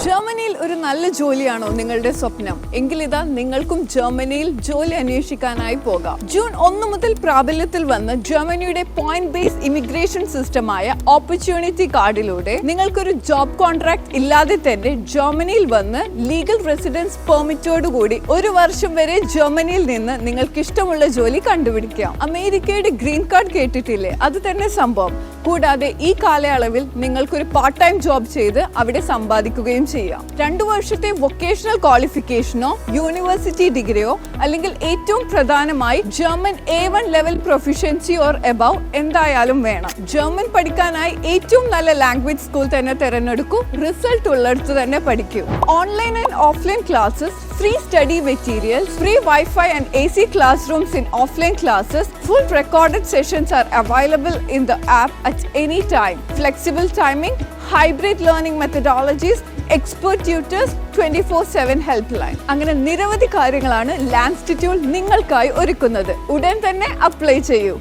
ജർമ്മനിയിൽ ഒരു നല്ല ജോലിയാണോ നിങ്ങളുടെ സ്വപ്നം? എങ്കിൽ ഇതാ നിങ്ങൾക്കും ജർമ്മനിയിൽ ജോലി അന്വേഷിക്കാനായി പോകാം. ജൂൺ ഒന്ന് മുതൽ പ്രാബല്യത്തിൽ വന്ന ജർമ്മനിയുടെ പോയിന്റ് ബേസ് ഇമിഗ്രേഷൻ സിസ്റ്റമായ ഓപ്പർച്യൂണിറ്റി കാർഡിലൂടെ നിങ്ങൾക്കൊരു ജോബ് കോൺട്രാക്ട് ഇല്ലാതെ തന്നെ ജർമ്മനിയിൽ വന്ന് ലീഗൽ റെസിഡൻസ് പെർമിറ്റോടുകൂടി ഒരു വർഷം വരെ ജർമ്മനിയിൽ നിന്ന് നിങ്ങൾക്ക് ഇഷ്ടമുള്ള ജോലി കണ്ടുപിടിക്കാം. അമേരിക്കയുടെ ഗ്രീൻ കാർഡ് കേട്ടിട്ടില്ലേ? അത് തന്നെ സംഭവം. കൂടാതെ ഈ കാലയളവിൽ നിങ്ങൾക്കൊരു പാർട്ട് ടൈം ജോബ് ചെയ്ത് അവിടെ സമ്പാദിക്കുകയും ചെയ്യാം. രണ്ടു വർഷത്തെ വൊക്കേഷണൽ ക്വാളിഫിക്കേഷനോ യൂണിവേഴ്സിറ്റി ഡിഗ്രിയോ അല്ലെങ്കിൽ ഏറ്റവും പ്രധാനമായി German A one level proficiency or above എന്തായാലും വേണം. ജർമ്മൻ പഠിക്കാനായി ഏറ്റവും നല്ല ലാംഗ്വേജ് സ്കൂൾ തന്നെ തിരഞ്ഞെടുക്കൂ. റിസൾട്ട് ഉള്ളിടത്ത് തന്നെ പഠിക്കൂ. Online and offline classes free study materials free wifi and A C class rooms in offline classes full recorded sessions are available in the app at any time. Flexible any hybrid learning methodologies expert tutors twenty four seven help line അങ്ങനെ നിരവധി കാര്യങ്ങളാണ് ലാൻസ്റ്റിറ്റ്യൂൾ നിങ്ങൾക്കായി ഒരുക്കുന്നത്. ഉടൻ തന്നെ apply ചെയ്യൂ.